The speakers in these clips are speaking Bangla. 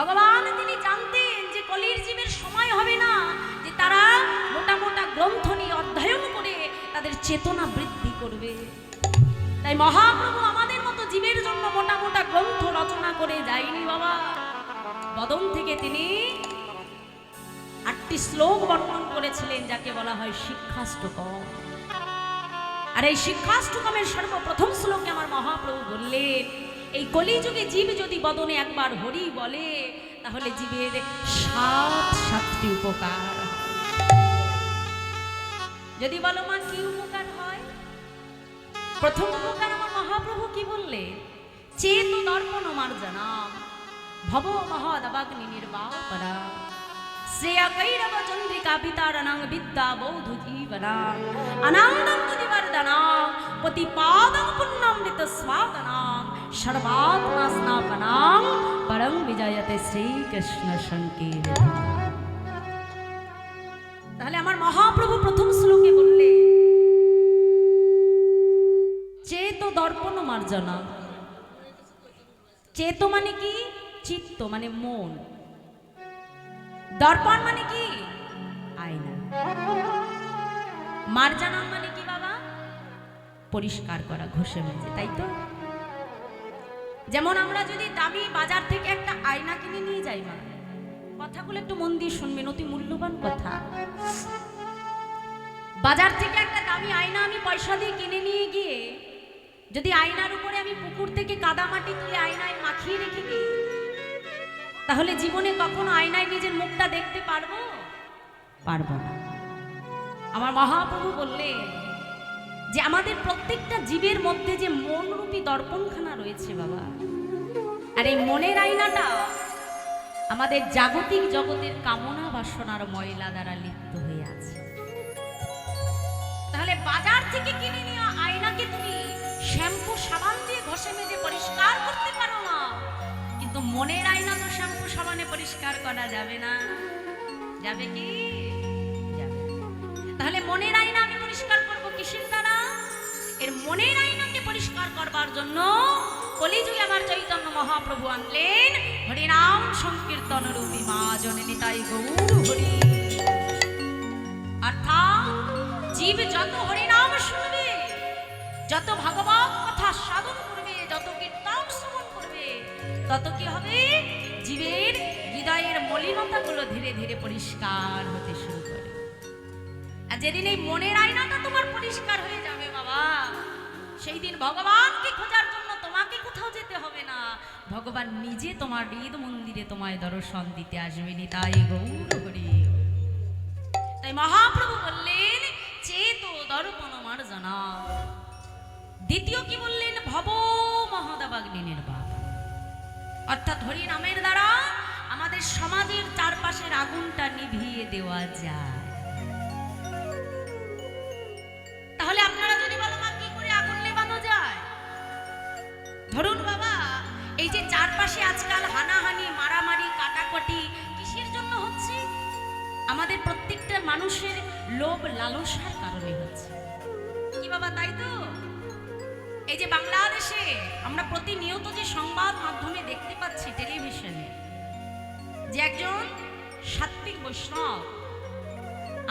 ভগবান তিনি জানতেন যে কলির জীবের সময় হবে না, যে তারা মোটা মোটা গ্রন্থ নিয়ে অধ্যয়ন করে তাদের চেতনা বৃদ্ধি করবে। তাই মহাপ্রভু আমাদের মতো জীবের জন্য মোটা মোটা গ্রন্থ রচনা করে যায়নি বাবা। বদন থেকে তিনি আটটি শ্লোক বর্ণন করেছিলেন, যাকে বলা হয় শিক্ষাষ্টকম। আর এই শিক্ষাষ্টকমের সর্বপ্রথম শ্লোকে আমার মহাপ্রভু বললেন এই কলিযুগে জীব যদি বদনে একবার হরি বলে, তাহলে জীবের সাত সাতটি উপকার। যদি বলো মা, কি উপকার হয়? প্রথম উপকার আমার মহাপ্রভু কি বললে চেত দর্পণ মার্জনা ভব মহাদবাগ্নি নির্বাপরা শ্রেয়া কৈরব চন্দ্রিকা পিতারণাং বিদ্যা বৌধ জীবনা আনন্দম দিবর্দনা পতিপাদং পুণ্যমৃত স্বাদনাং সর্বাত্মা স্নাপনাং পরম বিজয়তে শ্রীকৃষ্ণ সংকীর্তন তাহলে আমার মহাপ্রভু প্রথম শ্লোকে বললে, চেত দর্পণ মার্জনা। চেত মানে কি? চিত্ত মানে মন। দর্পণ মানে কি? আয়না। মার্জানা মানে কি বাবা? পরিষ্কার করা, ঘষে মেজে তাই তো? যেমন আমরা যদি দামি বাজার থেকে একটা আয়না কিনে নিয়ে যাই, মা। কথাগুলো একটু মন দিয়ে শুনবেন, অতি মূল্যবান কথা। বাজার থেকে একটা দামি আয়না আমি পয়সা দিয়ে কিনে নিয়ে গিয়ে, যদি আয়নার উপরে আমি পুকুর থেকে কাদা মাটি তুলে আয়নায় মাখিয়ে রেখে দিই, তাহলে জীবনে কখনো আয়নায় নিজের মুখটা দেখতে পারব? পারব না। আমার মহাপ্রভু বললেন যে আমাদের প্রত্যেকটা জীবের মধ্যে যে মনরূপী দর্পণখানা রয়েছে বাবা। আর এই মনের আয়নাটা আমাদের জাগতিক জগতের কামনা বাসনার ময়লা দ্বারা লিপ্ত হয়ে আছে। তাহলে বাজার থেকে কিনে নেওয়া আয়নাকে তুমি শ্যাম্পু সাবান দিয়ে ঘষে মেজে পরিষ্কার করতে পারো না। কিন্তু মনের আয়না তো শ্যাম্পু সাবানে পরিষ্কার করা যাবে না। যাবে কি? তাহলে মনের আয়না আমি পরিষ্কার করব কিসের দ্বারা? এর মনের আয়নাকে পরিষ্কার করবার জন্য কলিযুগে আমার চৈতন্য মহাপ্রভু আনলেন। হরিনাম সংকীর্তন রূপী মা জননী তাই গৌর হরি। অর্থাৎ জীব যত হরিনাম শুনবে, যত ভগবান কথা সাধন করবে, যত কীর্তন শ্রবণ করবে, তত কি হবে? জীবের হৃদয়ের মলিনতাগুলো ধীরে ধীরে পরিষ্কার হতে শুরু করে। আর যেদিন এই মনের আয়নাটা তোমার পরিষ্কার হয়ে যাবে সেই দিন ভগবানকে খোঁজার জন্য তোমাকে কোথাও যেতে হবে না। ভগবান নিজে তোমার হৃদ মন্দিরে তোমায় দর্শন দিতে আসবেনি তাই গৌর হরি তাই মহাপ্রভু বললেন, চেত দর্পণ মার্জনা। দ্বিতীয় কি বললেন? ভব মহাদাবাগ্নি নির্বাপ অর্থাৎ হরি নামের দ্বারা আমাদের সমাজের চারপাশের আগুনটা নিভিয়ে দেওয়া যায়। তাহলে আপনারা মানুষের লোভ লালসার কারণে হচ্ছে। কি বাবা, তাই তো? এই যে বাংলাদেশে আমরা প্রতিনিয়ত যে সংবাদ মাধ্যমে দেখতে পাচ্ছি টেলিভিশনে, যে একজন সাত্বিক বৈষ্ণব,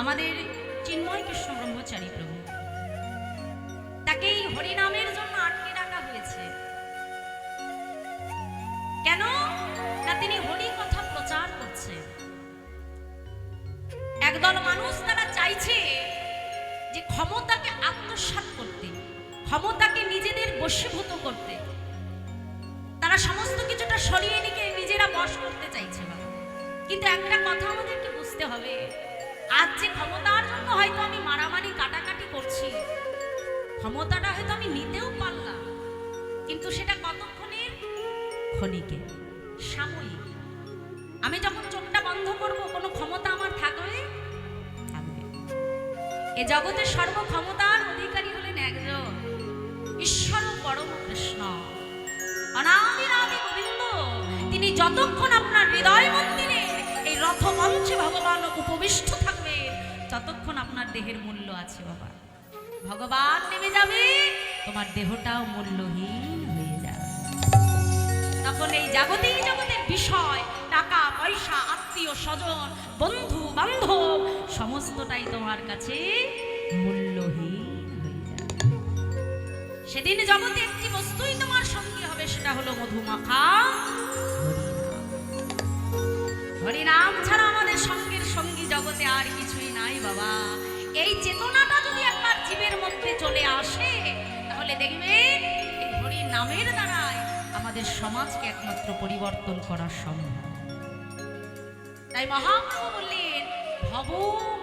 আমাদের চিন্ময় কৃষ্ণ ব্রহ্মচারী প্রভু তাকে এই হরিনামের জন্য আটকে রাখা হয়েছে। কেন? না তিনি হরি কথা প্রচার করছে একদল মানুষ তারা চাইছে যে ক্ষমতাকে আত্মসাৎ করতে, ক্ষমতাকে নিজেদের বশীভূত করতে। তারা সমস্ত কিছুটা সরিয়ে নিয়ে নিজেরা বশ করতে চাইছে। কিন্তু একটা কথা আমাদেরকে বুঝতে হবে, আজ যে ক্ষমতার জন্য হয়তো আমি মারামারি কাটাকাটি করছি, ক্ষমতাটা হয়তো আমি নিতেও পারলাম, কিন্তু সেটা কতক্ষণের? ক্ষণিকে, সাময়িক। আমি যখন চোখটা বন্ধ করব, কোনো ক্ষমতা আমার থাকবে? এ জগতের সর্বক্ষমতার অধিকারী হলেন একজন ঈশ্বর পরম কৃষ্ণ অনাদিরাদি গোবিন্দ, তিনি যতক্ষণ আপনার হৃদয় মন্দিরে এই রথমঞ্চে ভগবান উপবিষ্ট থাকবে, ততক্ষণ আপনার দেহের মূল্য আছে বাবা। ভগবান নেমে যাবে, তোমার দেহটাও মূল্যহীন। তখন এই জাগতিক জগতের বিষয়, টাকা, পয়সা, আত্মীয় স্বজন, বন্ধু, বান্ধব, সমস্তটাই তোমার কাছে মূল্যহীন সেদিন জগতে একটি বস্তুই তোমার সঙ্গী হবে, সেটা হলো মধুমাখা। হরিনাম। ছাড়া আমাদের সঙ্গের সঙ্গী জগতে আর কিছুই নাই বাবা। এই চেতনাটা যদি একবার জীবের মধ্যে চলে আসে, তাহলে দেখবে হরি নামের দ্বারাই আমাদের সমাজকে একমাত্র পরিবর্তন করা সম্ভব। তাই মহাপ্রভু বললেন, ভব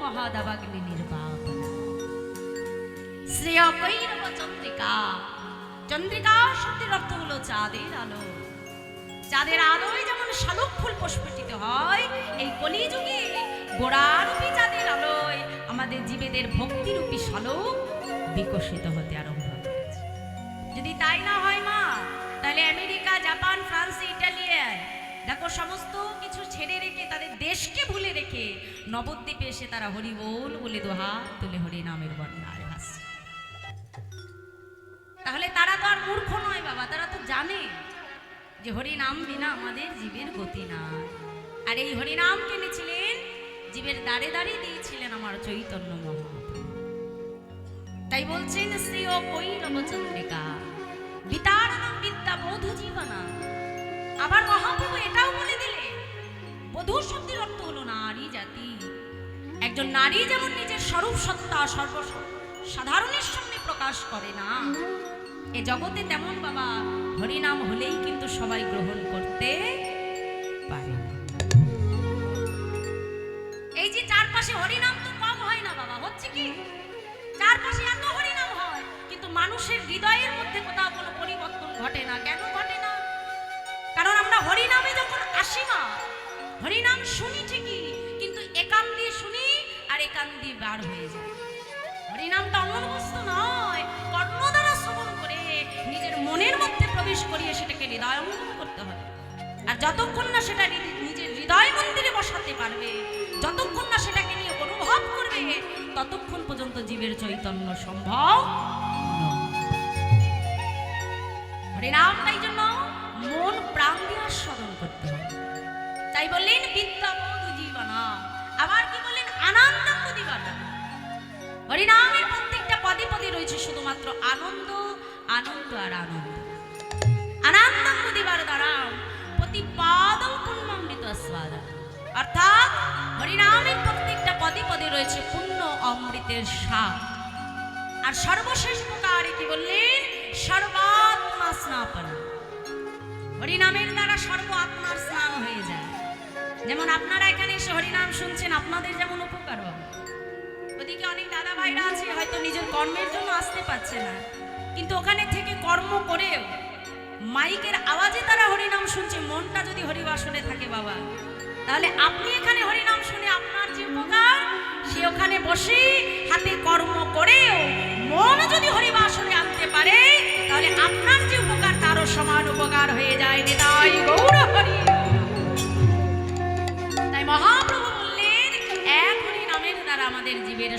মহাদাবাগ্নি নির্বাপনা। শ্রেয় কৈরব চন্দ্রিকা চন্দ্রিকা শব্দের অর্থ হলো চাঁদের আলো। চাঁদের আলোয় যেমন শালুক ফুল প্রস্ফুটিত হয়, এই কলিযুগে গোড়ারূপী চাঁদের আলোয় আমাদের জীবেদের ভক্তিরূপী শালুক বিকশিত হতে আরম্ভ করেছে। যদি তাই না হয় মা তাহলে আমেরিকা, জাপান, ফ্রান্স ইটালিয়ান দেখো সমস্ত কিছু ছেড়ে রেখে, তাদের দেশকে ভুলে রেখে নবদ্বীপে এসে তারা হরি বল দোহা তুলে হরি নামের বর্ণায় ভাসছে তাহলে তারা তো আর মূর্খ নয় বাবা, তারা তো জানে যে হরিনাম বিনা আমাদের জীবের গতি না। আর এই হরিনাম কিনেছিলেন, জীবের দাঁড়ে দাঁড়িয়ে দিয়েছিলেন আমার চৈতন্য মহাপ্রভু। তাই বলছেন শ্রী ও কৈরব চন্দ্রিকা বিদ্যা জীবনা অর্থ হলো নারী জাতি। একজন নারী যেমন নিজের স্বরূপ সত্তা সর্ব সাধারণের সামনে প্রকাশ করে না, এ জগতে তেমন বাবা হরিনাম হলেই কিন্তু সবাই গ্রহণ করতে পারে এই যে চারপাশে হরিনাম তো কম হয় না বাবা, হচ্ছে কি? চারপাশে এত কিন্তু মানুষের হৃদয়ের মধ্যে কোথাও কোনো পরিবর্তন ঘটে না। কেন ঘটে না? কারণ আমরা হরিনামে যখন আসি না, হরিনাম শুনি ঠিকই, কিন্তু একান দিয়ে শুনি আর একান দিয়ে বার হয়ে যায়। হরিনামটা অমন বস্তু নয় কর্ণ দ্বারা শ্রবণ করে নিজের মনের মধ্যে প্রবেশ করিয়ে সেটাকে হৃদয়ঙ্গম করতে হবে। আর যতক্ষণ না সেটা নিজের হৃদয় মন্দিরে বসাতে পারবে, যতক্ষণ না সেটাকে নিয়ে অনুভব করবে, ততক্ষণ পর্যন্ত জীবের চৈতন্য সম্ভব হরিনাম তাই জন্য মন প্রাণ দিয়ে স্মরণ করতে হবে তাই বললেন বিদ্যা বোধ জীবনা। আবার কি বললেন আনন্দ জীবনা হরিনামের প্রত্যেকটা পদে পদে রয়েছে শুধুমাত্র আনন্দ আনন্দ আর আনন্দ। আনন্দ দিবার দ্বারা প্রতিপাদ পুণ্যমৃত স্বাদ অর্থাৎ হরিনামের প্রত্যেকটা পদে পদে রয়েছে পুণ্য অমৃতের স্বাদ। আর সর্বশেষ প্রকারে কি বললেন সর্বাত্মা স্নাপন হরিনামের দ্বারা সর্ব আত্মার স্নান হয়ে যায়। যেমন আপনারা এখানে এসে হরিনাম শুনছেন, আপনাদের যেমন উপকার হবে। ওদিকে অনেক দাদা ভাইরা আছে, হয়তো নিজের কর্মের জন্য আসতে পারছে না। কিন্তু ওখানে থেকে কর্ম করেও মাইকের আওয়াজে তারা হরিনাম শুনছে, মনটা যদি হরিবাসনে থাকে বাবা। তাহলে আপনি এখানে হরিনাম শুনে আপনার যে উপকার, সে ওখানে বসে হাতে কর্ম করেও মন যদি হরিবাসনে আনতে পারে তাহলে আপনার যে উপকার, তারও সমান উপকার হয়ে যায় গৌর হরি। তাই মহাপ্রভু বললেন, এক হরি নামের দ্বারা আমাদের জীবের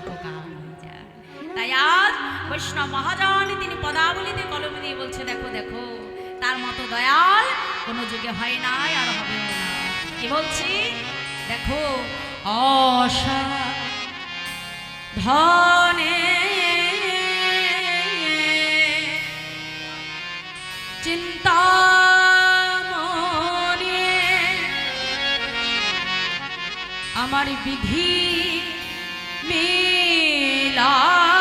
উপকার হয়ে যায়। তাই আজ বৈষ্ণব মহাজন তিনি পদাবলিতে কলম দিয়ে বলছে, দেখো দেখো, তার মতো দয়াল কোনো যুগে হয় নাই আর হবেও না। কি বলছি? দেখো, অসা ধনে আমার বিধি মিলায়লো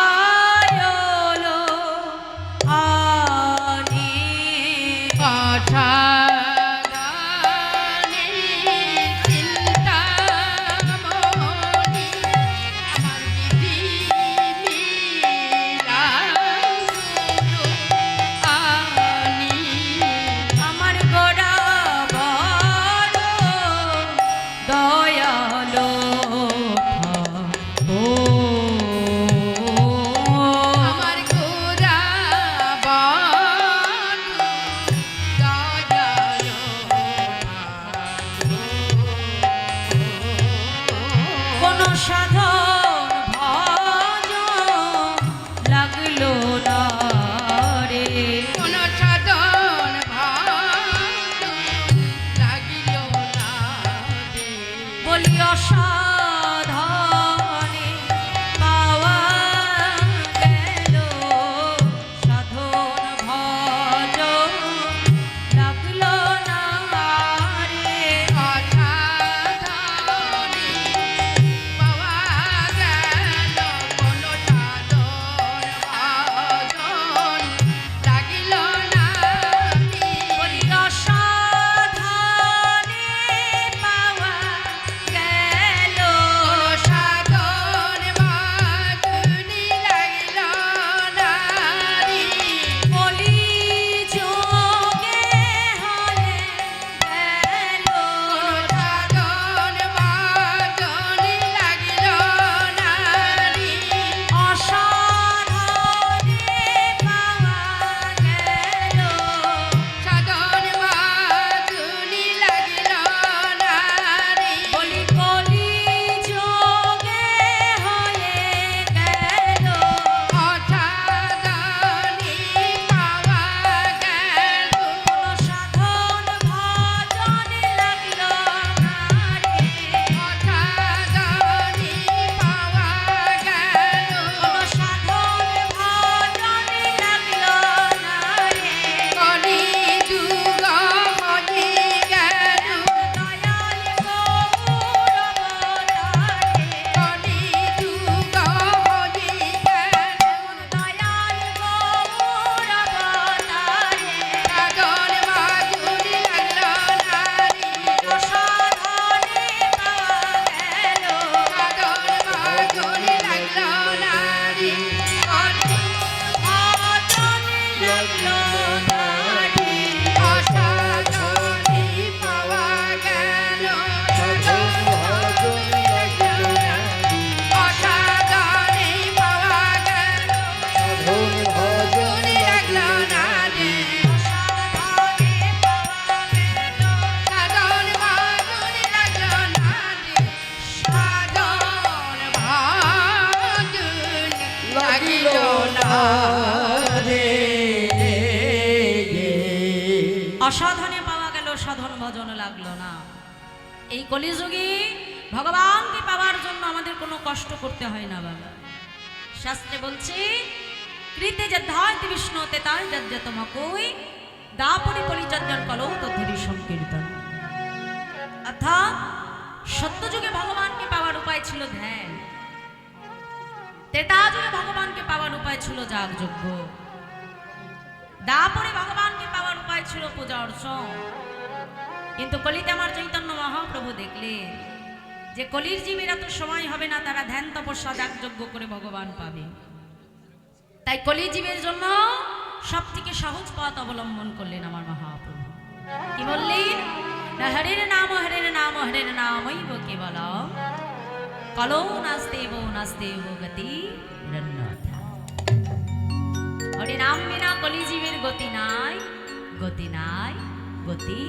কলিযুগে ভগবানকে পাওয়ার জন্য আমাদের কোনো কষ্ট করতে হয় না, বাবা। শাস্ত্রে বলছে, কৃতে যদ্ধায় বিষ্ণু তেতাল তেতায় যজ্ঞতমকই দাপরি পরিচর্যন কলৌ তদ্ধরি সংকীর্তন। অর্থাৎ, সত্যযুগে ভগবানকে পাওয়ার উপায় ছিল ধ্যান। তেতা যুগে ভগবানকে পাওয়ার উপায় ছিল যাগযজ্ঞ। দাপরে ভগবানকে পাওয়ার উপায় ছিল পূজা অর্চন। কিন্তু কলিতে আমার চৈতন্য মহাপ্রভু দেখলেন যে কলির জীবের এত সময় হবে না, তারা ধ্যান তপস্যা যাগযজ্ঞ করে ভগবান পাবে। তাই কলি জীবের জন্য সব থেকে সহজ পথ অবলম্বন করলেন আমার মহাপ্রভু। কি বললেন? না হরের নাম হরের নাম, হরের নামই কেবল কলো নাস্তে বো নাস্তে বো গতি হরে নাম বিনা কলিজীবের গতি নাই গতি নাই, গতি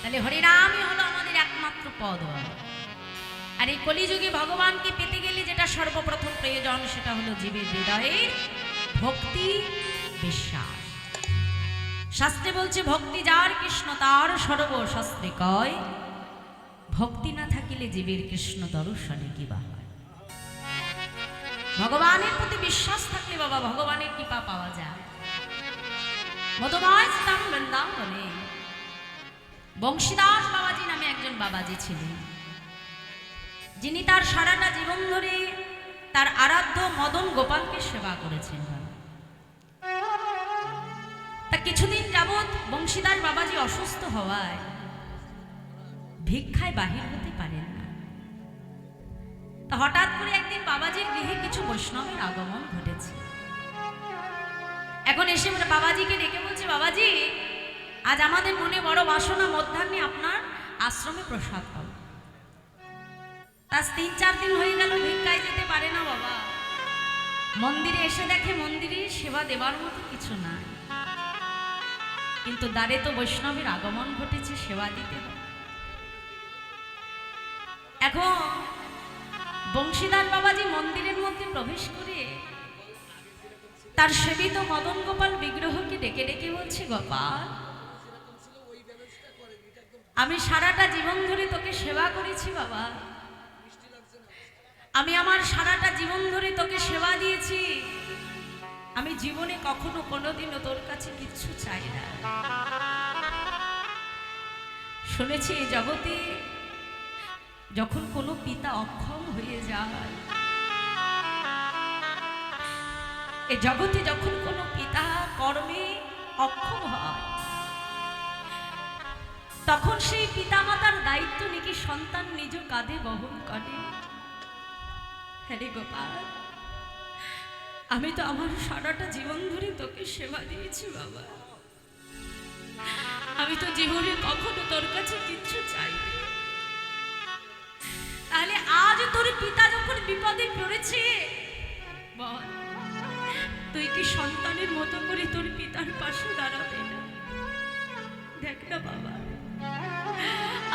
তাহলে হরিনামই হলো আমাদের একমাত্র পদ। আর এই কলিযুগে ভগবানকে পেতে গেলে যেটা সর্বপ্রথম প্রয়োজন, সেটা হলো জীবের হৃদয়ের ভক্তি, বিশ্বাস। শাস্ত্রে বলছে, ভক্তি যার কৃষ্ণ, তার সর্বশাস্ত্রে কয়, ভক্তি না থাকিলে জীবের কৃষ্ণ দর্শনে কি বা হয়? ভগবানের প্রতি বিশ্বাস থাকলে বাবা, ভগবানের কৃপা পাওয়া যায়। মধুময় স্থান বৃন্দাবনে। বংশীদাস বাবাজি নামে একজন বাবাজি ছিলেন। যিনি তার সারাটা জীবন ধরে তার আরাধ্য মদন গোপালকে সেবা করেছেন। তা কিছুদিন যাবৎ বংশীদাস বাবাজি অসুস্থ হওয়ায় ভিক্ষায় বাহির হতে পারেন না। তা হঠাৎ করে একদিন বাবাজির গৃহে কিছু বৈষ্ণবের আগমন ঘটেছে। এখন এসে বাবাজিকে ডেকে বলছে, বাবাজি, আজ আমাদের মনে বড় বাসনা মধ্যাহ্নে আপনার আশ্রমে প্রসাদ পাবো। তা তিন চার দিন হয়ে গেল, ভিক্ষায় যেতে পারে না বাবা। মন্দিরে এসে দেখে মন্দিরে সেবা দেবার মতো কিছু নাই। কিন্তু দ্বারে তো বৈষ্ণবের আগমন ঘটেছে, সেবা দিতে হবে। এখন বংশীদার বাবাজি মন্দিরের মধ্যে প্রবেশ করে তার সেবিত মদন গোপাল বিগ্রহকে ডেকে ডেকে বলছে, গোপাল, আমি সারাটা জীবন ধরে তোকে সেবা করেছি, বাবা। আমি আমার সারাটা জীবন ধরে তোকে সেবা দিয়েছি। আমি জীবনে কখনো কোনোদিনও তোর কাছে কিচ্ছু চাই না। শুনেছি জগতে যখন কোনো পিতা অক্ষম হয়ে যায় এ জগতে যখন কোনো পিতা কর্মে অক্ষম হয়, তখন সেই পিতামাতার দায়িত্ব নাকি সন্তান নিজ কাঁধে বহন করে। হ্যাঁ রে গোপাল, আমি তো আমার সারাটা জীবন ধরে তোকে সেবা দিয়েছি বাবা। আমি তো জীবনে কখনো তোর কাছে কিচ্ছু চাইনি। তাহলে আজ তোর পিতা যখন বিপদে পড়েছে, বল। তুই কি সন্তানের মতো করে তোর পিতার পাশে দাঁড়াবে? না দেখ না বাবা।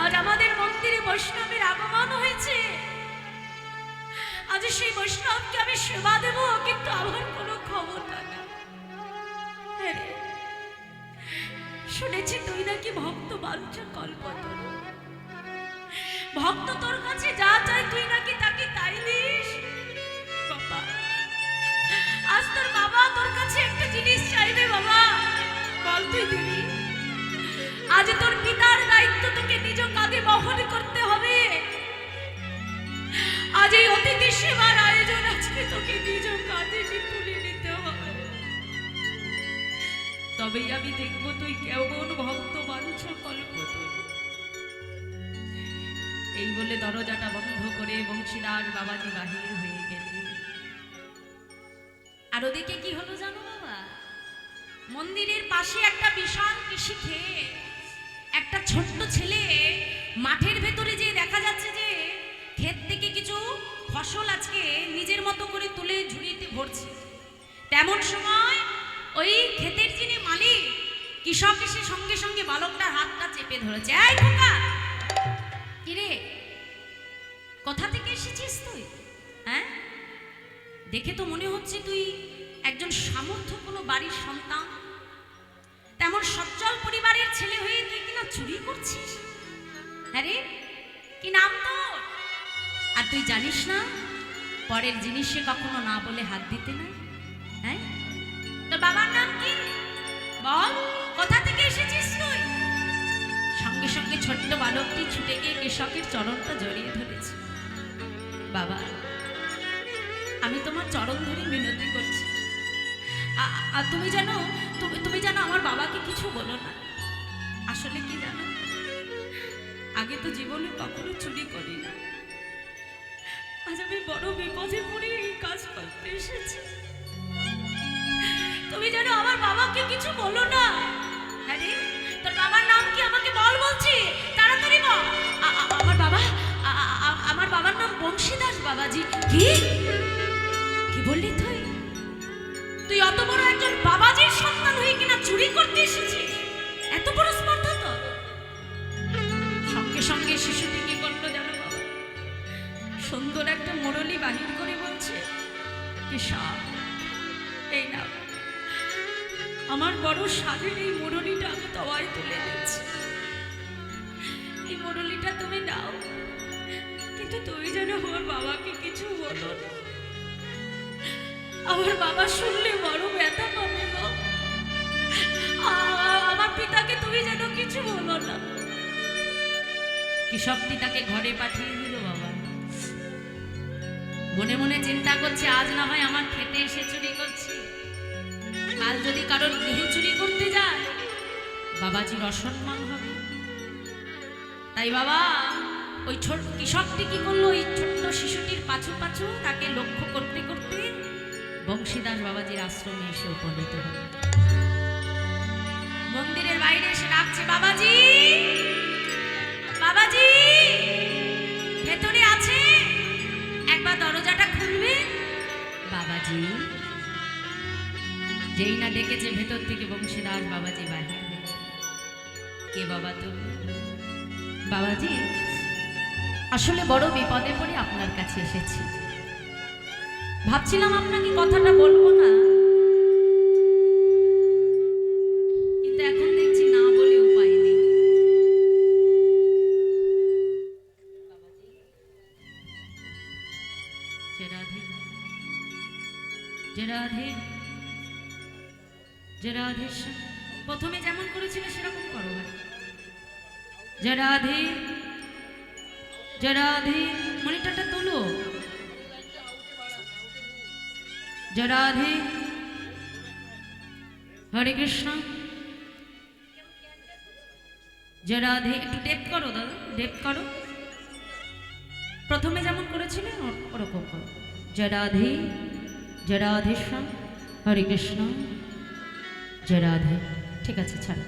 আজ আমাদের মন্দিরে বৈষ্ণবের আগমন হয়েছে। আজ সেই বৈষ্ণবকে আমি সেবা দেব, কিন্তু আমার কোনো ক্ষমতা না হ্যাঁ শুনেছি তুই নাকি ভক্ত বাঞ্ছা কল্পতর। ভক্ত তোর কাছে যা চায় তুই নাকি তাকে তাই দিস আজ তোর বাবা তোর কাছে একটা জিনিস চাইবে, বাবা। বল তুই দিবি। আজ তোর পিতার দায়িত্ব তোকে নিজ কাঁধে বহন করতে হবে। আজ এই অতিথি সেবার আয়োজন আজকে তোকে নিজ কাঁধে তুলে নিতে হবে। তবেই আমি দেখব তুই কেমন ভক্ত বাঞ্ছ কল্প এই বলে দরজাটা বন্ধ করে বংশীদার বাবাজি বাহির হয়ে আর ওদিকে কি হলো জানো বাবা? মন্দিরের পাশে একটা বিশাল কৃষি খেয়ে একটা ছোট্ট ছেলে মাঠের ভেতরে যে দেখা যাচ্ছে যে ক্ষেত থেকে কিছু ফসল আজকে নিজের মতো করে তুলে ঝুড়িতে ভরছে। তেমন সময় ওই ক্ষেতের যিনি মালিক, কৃষক এসে সঙ্গে সঙ্গে বালকটার হাতটা চেপে ধরেছে খোকা! কিরে, কোথা থেকে দেখে তো মনে হচ্ছে তুই একজন সামর্থ্য কোনো বাড়ির সন্তান। তেমন সচ্ছল পরিবারের ছেলে হয়ে তুই কিনা চুরি করছিস? আরে কি নাম তোর? আর তুই জানিস না, পরের জিনিসে কখনো না বলে হাত দিতে নাই হ্যাঁ? তোর বাবার নাম কি? বল, কোথা থেকে এসেছিস তুই? সঙ্গে সঙ্গে ছোট্ট বালকটি ছুটে গিয়ে কৃষকের চরণটা জড়িয়ে ধরেছে। বাবা আমি তোমার চরণ ধরে মিনতি করছি। আর তুমি জানো তুমি তুমি জানো আমার বাবাকে কিছু বলো না। আসলে কি জানো? আগে তো জীবনে কখনো চুরি করি না আজ আমি বড় বিপদে পড়ে এই কাজ করতে এসেছি। তুমি জানো, আমার বাবাকে কিছু বলো না। আরে তোর বাবার নাম কি আমাকে বল বলছি? তাড়াতাড়ি বল। আমার বাবা আমার বাবার নাম বংশীদাস বাবাজি। কি? বললি তুই? তুই অত বড় একজন বাবাজির সন্তান হয়ে কিনা চুরি করতে এসেছিস? এত বড় স্পর্ধা তো? সঙ্গে সঙ্গে শিশুটি কি করল জানো সুন্দর একটা মোড়লি বাহির করে বলছে কি সাপ এই না আমার বড় স্বাদের এই মোড়লিটা আমি তবাই তুলে দিচ্ছি এই মোড়লিটা তুমি নাও, কিন্তু তুমি যেন আমার বাবাকে কিছু বলো না। আমার বাবা শুনলে বড় ব্যথা পাবে আমার পিতাকে তুমি যেন কিছু বলো না। কৃষকটি তাকে ঘরে পাঠিয়ে দিল বাবা। মনে মনে চিন্তা করছে, আজ না হয় আমার খেতে এসে চুরি করছি। কাল যদি কারোর গৃহে চুরি করতে যায়, বাবাজির অসম্মান হবে। তাই বাবা, ওই ছোট কৃষকটি কি করল? ওই ছোট্ট শিশুটির পাছু পাছু তাকে লক্ষ্য করতে বংশীদাস বাবাজির আশ্রমে এসে উপনীত হল। মন্দিরের বাইরে এসে ডাকছে, বাবাজি! বাবাজি! ভেতরে আছে? একবার দরজাটা খুলবে? বাবাজি! যেই না ডেকেছে ভেতর থেকে বংশীদাস বাবাজি বাহির কে বাবা তুমি? বাবাজি, আসলে বড় বিপদে পড়ে আপনার কাছে এসেছি। ভাবছিলাম আপনাকে কথাটা বলব না। কিন্তু এখন দেখছি না বলে উপায় নেই। প্রথমে যেমন করেছিল সেরকম করো ভাই। যে রাধে তোলো। যে রাধে হরে কৃষ্ণ যে রাধে একটু ডেপ করো দাদা ডেপ করো। প্রথমে যেমন করেছিলে ও- ওরকম করো। জয় রাধে, জয় রাধেশ্যাম। হরে কৃষ্ণ। জয় রাধে। ঠিক আছে, ছাড়ো।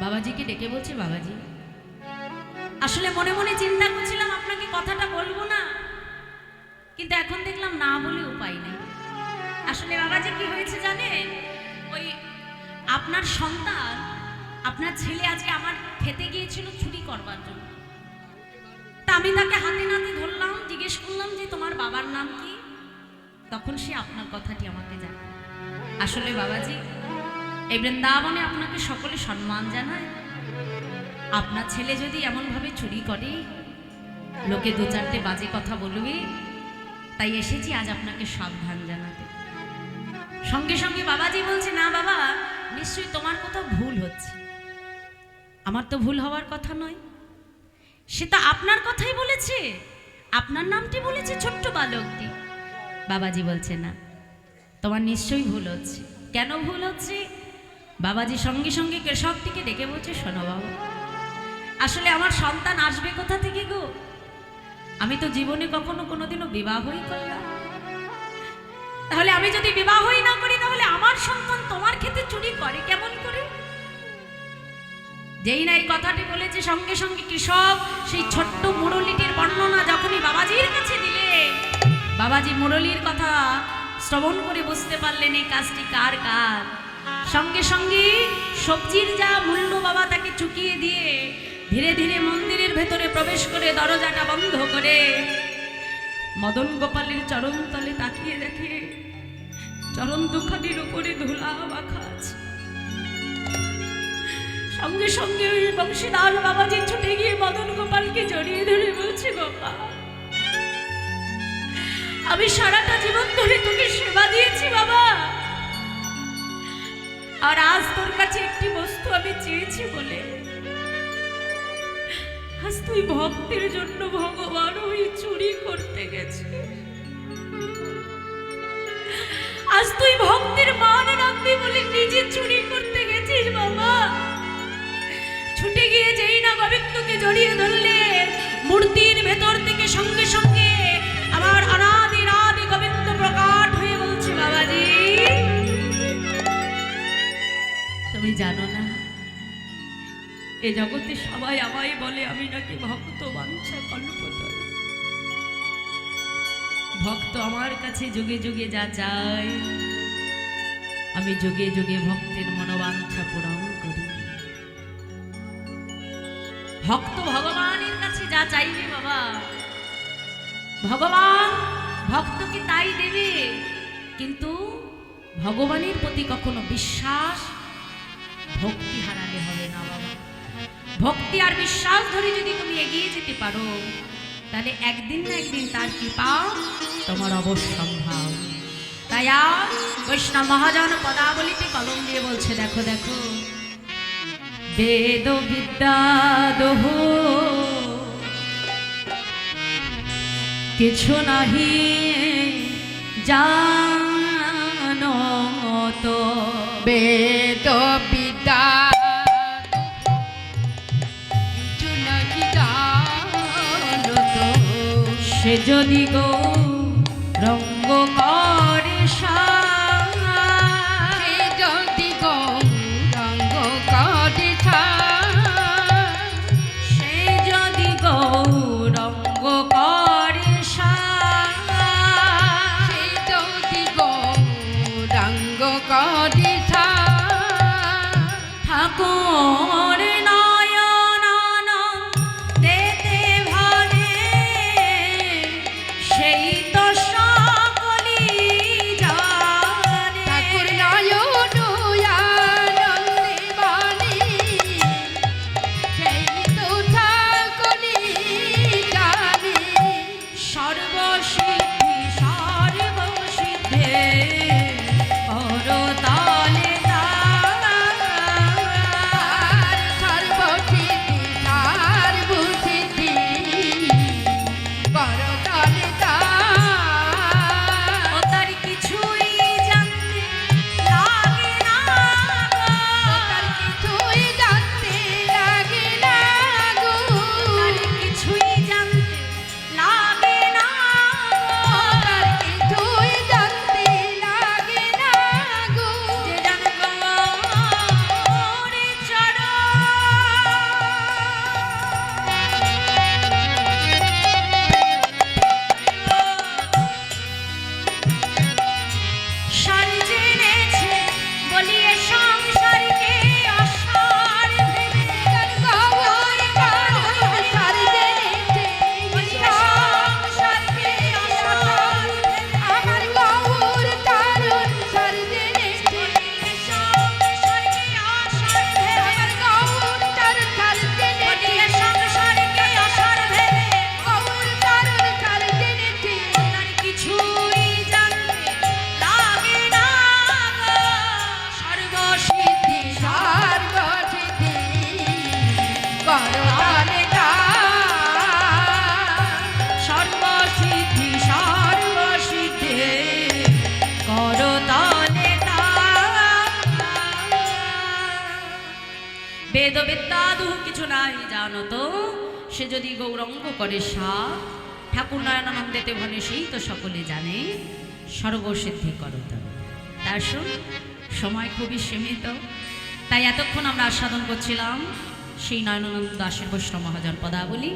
বাবাজিকে ডেকে বলছে, বাবাজি। আসলে মনে মনে চিন্তা করছিলাম, আপনাকে কথাটা বলব না? কিন্তু এখন দেখলাম না বলে উপায় নেই। আসলে বাবাজি কি হয়েছে জানেন? ওই আপনার সন্তান, আপনার ছেলে আজকে আমার খেতে গিয়েছিল ছুটি করবার জন্য। তা আমি তাকে হাতে নাতে ধরলাম, জিজ্ঞেস করলাম যে তোমার বাবার নাম কি? তখন সে আপনার কথাটি আমাকে জানায়। আসলে বাবাজি, এই বৃন্দাবনে আপনাকে সকলে সম্মান জানায়। আপনার ছেলে যদি এমনভাবে চুরি করে, লোকে দু চারটে বাজে কথা বলবে তাই এসেছি আজ আপনাকে সাবধান জানাতে। সঙ্গে সঙ্গে বাবাজি বলছে, না বাবা, নিশ্চয়ই তোমার কোথাও ভুল হচ্ছে। আমার তো ভুল হওয়ার কথা নয়। সে তো আপনার কথাই বলেছে। আপনার নামটি বলেছে ছোট্ট বালকটি। বাবাজি বলছে, না, তোমার নিশ্চয়ই ভুল হচ্ছে। কেন ভুল হচ্ছে? বাবাজি সঙ্গে সঙ্গে কৃষকটিকে ডেকে বলছে, শোনো বাবা, আসলে আমার সন্তান আসবে কোথা থেকে গো? আমি তো জীবনে কখনো কোনোদিনও বিবাহই করলাম। তাহলে আমি যদি বিবাহই না করি, তাহলে আমার সন্তান তোমার ক্ষেত্রে চুরি করে কেমন করে যেই না এই কথাটি বলেছে, সঙ্গে সঙ্গে কৃষক, সেই ছোট্ট মুরলিটির বর্ণনা যখনই বাবাজির কাছে দিলে, বাবাজি মুরলির কথা শ্রবণ করে বুঝতে পারলেন এই কাজটি কার কার সঙ্গে সঙ্গে সবজির যা মূল্য বাবা তাকে চুকিয়ে দিয়ে ধীরে ধীরে মন্দিরের ভেতরে প্রবেশ করে দরজাটা বন্ধ করে। মদন গোপালের চরণ তলে তাকিয়ে দেখে চরম দুখানির উপরে ধুলা মাখা আছে। সঙ্গে সঙ্গে ওই বংশীদার বাবাজি ছুটে গিয়ে মদন গোপালকে জড়িয়ে ধরে বলছে গোপাল আমি সারাটা জীবন ধরে তোকে সেবা দিয়েছি, বাবা। আর আজ তোর কাছে একটি বস্তু আমি চেয়েছি বলে আজ তুই ভক্তের জন্য ভগবান ওই চুরি করতে গেছে আজ তুই ভক্তের মান রাখবি বলে নিজে চুরি করতে গেছিস বাবা। ছুটে গিয়ে যেই না গোবিন্দকে জড়িয়ে ধরলে, মূর্তির ভেতর থেকে সঙ্গে সঙ্গে আমার অনাদি রাধে গোবিন্দ প্রকাট হয়ে বলছে, বাবাজি। তুমি জানো না এ জগতে সবাই আমায় বলে, আমি নাকি ভক্ত বাঞ্ছা কল্পতর। ভক্ত আমার কাছে যুগে যুগে যা চায়, আমি যুগে যুগে ভক্তের মনোবাঞ্ছা পূরণ করি। ভক্ত ভগবানের কাছে যা চাইবে বাবা, ভগবান ভক্তকে তাই দেবে, কিন্তু ভগবানের প্রতি কখনো বিশ্বাস ভক্তি হারালে হবে ভক্তি আর বিশ্বাস ধরে যদি তুমি এগিয়ে যেতে পারো, তাহলে একদিন না একদিন তার কৃপা তোমার অবশ্যম্ভাব তাই আর বৈষ্ণব মহাজন পদাবলিতে কলম দিয়ে বলছে, দেখো দেখো, বেদ বিদ্যা দোহ। কিছু নাহি জানো তো। বেদ যদি গো করে সা ঠাকুর নয়নানন্দেতে ভনে সেই তো সকলে জানে সর্বসিদ্ধি করো তার সময় খুবই সীমিত। তাই এতক্ষণ আমরা আস্বাদন করছিলাম সেই নয়নানন্দ দাসের বৈষ্ণব মহাজন পদাবলী।